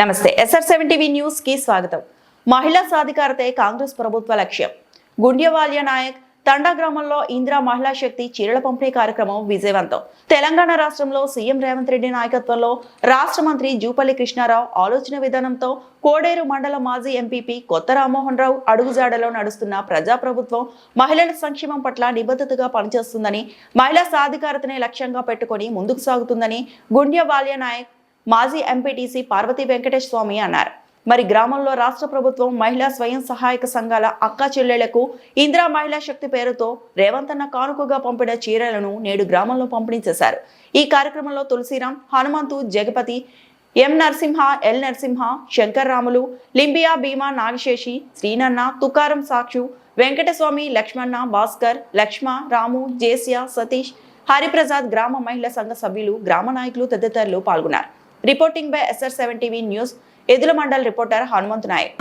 నమస్తే SR seven TV న్యూస్కి స్వాగతం. మహిళా సాధికారతే కాంగ్రెస్ ప్రభుత్వ లక్ష్యం. గుండ్యవాల్య నాయక్ తండా గ్రామంలో ఇందిరా మహిళా శక్తి చీరల పంపిణీ కార్యక్రమం విజయవంతం. తెలంగాణ రాష్ట్రంలో సీఎం రేవంత్ రెడ్డి నాయకత్వంలో రాష్ట్ర మంత్రి జూపల్లి కృష్ణారావు ఆలోచన విధానంతో కోడేరు మండల మాజీ ఎంపీపీ కొత్త రామ్మోహన్ రావు అడుగుజాడలో నడుస్తున్న ప్రజాప్రభుత్వం మహిళల సంక్షేమం పట్ల నిబద్ధతగా పనిచేస్తుందని మహిళా సాధికారతనే లక్ష్యంగా పెట్టుకొని ముందుకు సాగుతుందని గుండ్య బాల్య నాయక్ మాజీ ఎంపీటీసీ పార్వతి వెంకటేష్ స్వామి అన్నారు. మరి గ్రామంలో రాష్ట్ర ప్రభుత్వం మహిళా స్వయం సహాయక సంఘాల అక్క చెల్లెళ్ళకు ఇందిరా మహిళా శక్తి పేరుతో రేవంత్ అన్న కానుకగా పంపిన చీరలను నేడు గ్రామంలో పంపిణీ చేశారు. ఈ కార్యక్రమంలో తులసిరాం హనుమంతు జగపతి ఎం నరసింహ ఎల్ నరసింహ శంకర్ రాములు లింబియా భీమా నాగశేషి శ్రీనన్న తుకారం సాక్షు వెంకటస్వామి లక్ష్మణ భాస్కర్ లక్ష్మ రాము జేసియా సతీష్ హరిప్రసాద్ గ్రామ మహిళా సంఘ సభ్యులు గ్రామ నాయకులు తదితరులు పాల్గొన్నారు. Reporting by SR seven TV news Yedula mandal reporter Hanumanth Naik